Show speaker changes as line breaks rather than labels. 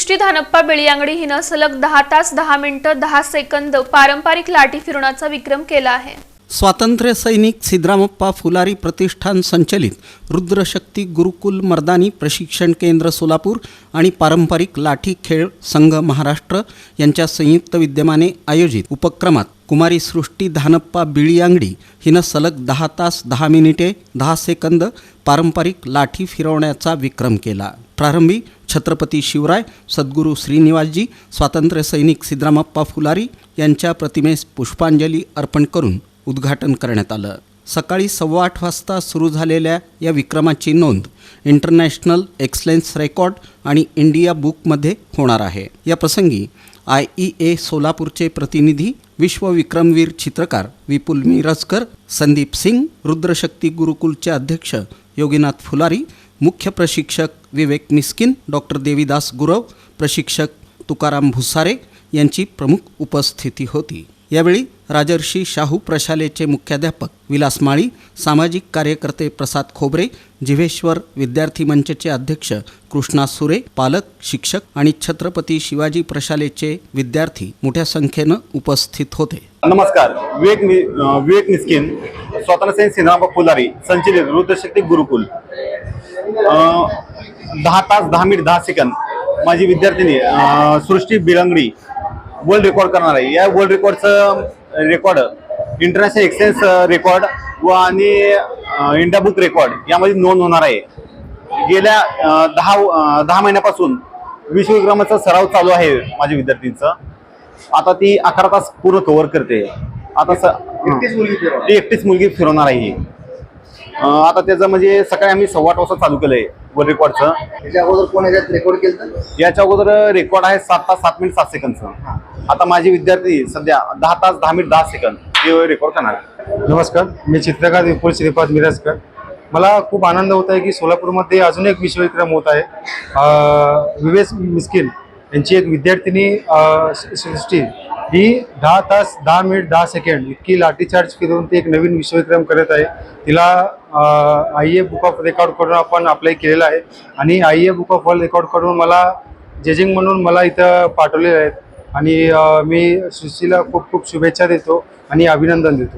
सृष्टी धानप्पा बेळियांगडी हिनं सलग दहा तास दहा मिनिटं दहा सेकंद पारंपरिक लाठी फिरवण्याचा विक्रम केला आहे.
स्वातंत्र्य सैनिक सिद्रामप्पा फुलारी प्रतिष्ठान संचलित रुद्रशक्ती गुरुकुल मर्दानी प्रशिक्षण केंद्र सोलापूर आणि पारंपरिक लाठी खेळ संघ महाराष्ट्र यांच्या संयुक्त विद्यमाने आयोजित उपक्रमात कुमारी सृष्टी धानप्पा बिळियांगडी हिनं सलग दहा तास दहा मिनिटे दहा सेकंद पारंपरिक लाठी फिरवण्याचा विक्रम केला. प्रारंभी छत्रपती शिवराय सद्गुरू श्रीनिवासजी स्वातंत्र्य सैनिक सिद्धरामप्पा फुलारी यांच्या प्रतिमेस पुष्पांजली अर्पण करून उद्घाटन करण्यात आलं. सकाळी सव्वा आठ वाजता सुरू झालेल्या या विक्रमाची नोंद इंटरनॅशनल एक्सलेन्स रेकॉर्ड आणि इंडिया बुकमध्ये होणार आहे. या प्रसंगी आय ई ए सोलापूरचे प्रतिनिधी विश्वविक्रमवीर चित्रकार विपुल मिरजकर संदीप सिंग रुद्रशक्ती गुरुकुलचे अध्यक्ष योगीनाथ फुलारी मुख्य प्रशिक्षक विवेक मिस्किन डॉक्टर देवीदास गुरव प्रशिक्षक तुकाराम भुसारे यांची प्रमुख उपस्थिती होती. यावेळी राजर्षी शाहू प्रशालेचे मुख्याध्यापक विलास माळी सामाजिक कार्यकर्ते प्रसाद खोबरे जिव्हेश्वर विद्यार्थी मंचचे अध्यक्ष कृष्णा सुरे पालक शिक्षक आणि छत्रपती शिवाजी प्रशालेचे विद्यार्थी मोठ्या संख्येनं उपस्थित होते.
नमस्कार. विवेक नि- विवेक निस्किन स्वतंत्र सैनिक सिनेमा फुलारी संचलित रुद्रशक्ती गुरुकुल. दहा तास दहा मिनिट दहा सेकंद. माझी विद्यार्थिनी सृष्टी बिरंगडी वर्ल्ड रेकॉर्ड करणार आहे. या वर्ल्ड रेकॉर्डचं रेकॉर्ड इंटरनॅशनल एक्सचेंज रेकॉर्ड व आणि इंडिया बुक रेकॉर्ड यामध्ये नोंद होणार आहे. गेल्या दहा दहा महिन्यापासून विश्वविक्रमाचा सराव चालू आहे माझ्या विद्यार्थ्यांचा आता ती अकरा तास पूर्ण कव्हर करते. आता स- ती एकटीच मुलगी फिरवणार आहे ही. आता त्याचं म्हणजे सकाळी आम्ही सव्वा आठ वाजता चालू केलंय वर रेकॉर्डचं
त्याच्या अगोदर कोण याच्यात रेकॉर्ड केलं
याच्या अगोदर रेकॉर्ड आहे सात तास सात मिनिट सात सेकंदचं आता माझे विद्यार्थी सध्या दहा तास दहा मिनिट दहा सेकंद हे रेकॉर्ड करणार.
नमस्कार मी चित्रकार विपुल श्रीपाद मिरजकर. मला खूप आनंद होत आहे की सोलापूरमध्ये अजून एक विश्वविक्रम होत आहे. अं, विवेक मिस्किन यांची एक विद्यार्थिनी सृष्टी. ही दहा तास दहा मिनिट दहा सेकंड इतकी लाठीचार्ज फिरवून ती एक नवीन विश्वविक्रम करत आहे. तिला I A book of record करून आपण अप्लाय केलेला आहे. आणि I A book of world record करून मला जजिंग म्हणून मला इथं पाठवलेले आहेत. आणि मी सृष्टीला खूप खूप शुभेच्छा देतो आणि अभिनंदन देतो.